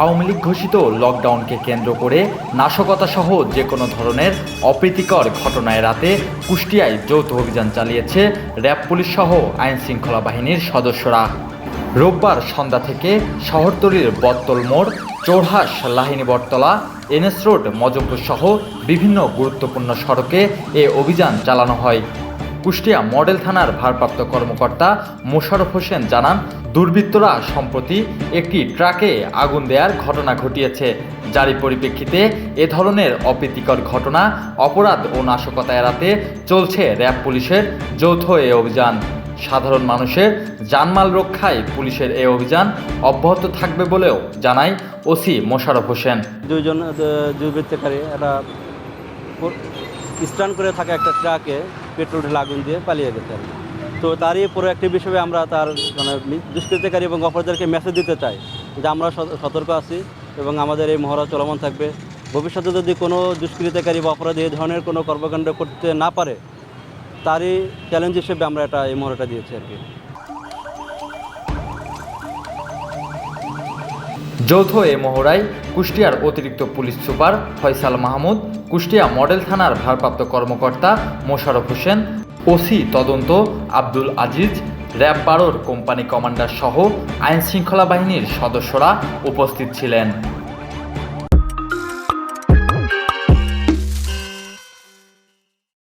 আওয়ামী লীগ ঘোষিত লকডাউনকে কেন্দ্র করে নাশকতা সহ যে কোনো ধরনের অপ্রীতিকর ঘটনায় রাতে কুষ্টিয়ায় যৌথ অভিযান চালিয়েছে র্যাব পুলিশ সহ আইন শৃঙ্খলা বাহিনীর সদস্যরা। রোববার সন্ধ্যা থেকে শহরতলির বত্তল মোড় চৌড়হাস লাহিনী বটতলা, এনএস রোড মজমপুর সহ বিভিন্ন গুরুত্বপূর্ণ সড়কে এ অভিযান চালানো হয়। কুষ্টিয়া মডেল থানার ভারপ্রাপ্ত কর্মকর্তা মোশারফ হোসেন জানান, দুর্বৃত্তরা সম্প্রতি একটি ট্রাকে আগুন দেওয়ার ঘটনা ঘটিয়েছে। যারই পরিপ্রেক্ষিতে এ ধরনের অপ্রীতিকর ঘটনা, অপরাধ ও নাশকতা এড়াতে চলছে র্যাব পুলিশের যৌথ এ অভিযান। সাধারণ মানুষের জানমাল রক্ষায় পুলিশের এই অভিযান অব্যাহত থাকবে বলেও জানায় ওসি মোশারফ হোসেন। দুইজন দুর্বৃত্তকারী একটা স্টান করে থাকা একটা ট্রাকে। পেট্রোল আগুন দিয়ে পালিয়ে গেছে। তো তারই প্রোয়াক্টিভ হিসেবে আমরা তার মানে দুষ্কৃতিকারী এবং অপরাধীদেরকে মেসেজ দিতে চাই যে আমরা সতর্ক আছি এবং আমাদের এই মহড়া চলমান থাকবে ভবিষ্যতে যদি কোনো দুষ্কৃতিকারী বা অপরাধী এই ধরনের কোনো কর্মকাণ্ড করতে না পারে, তারই চ্যালেঞ্জ হিসেবে আমরা এটা, এই মহড়াটা দিয়েছি আর কি যৌথ এ মহড়ায় কুষ্টিয়ার অতিরিক্ত police super Faisal Mahmud, Kushtia model থানার ভারপ্রাপ্ত কর্মকর্তা মোশারফ হোসেন, ওসি তদন্ত আব্দুল আজিজ, র্যাব বারোর কোম্পানি কমান্ডার সহ আইনশৃঙ্খলা বাহিনীর সদস্যরা উপস্থিত ছিলেন।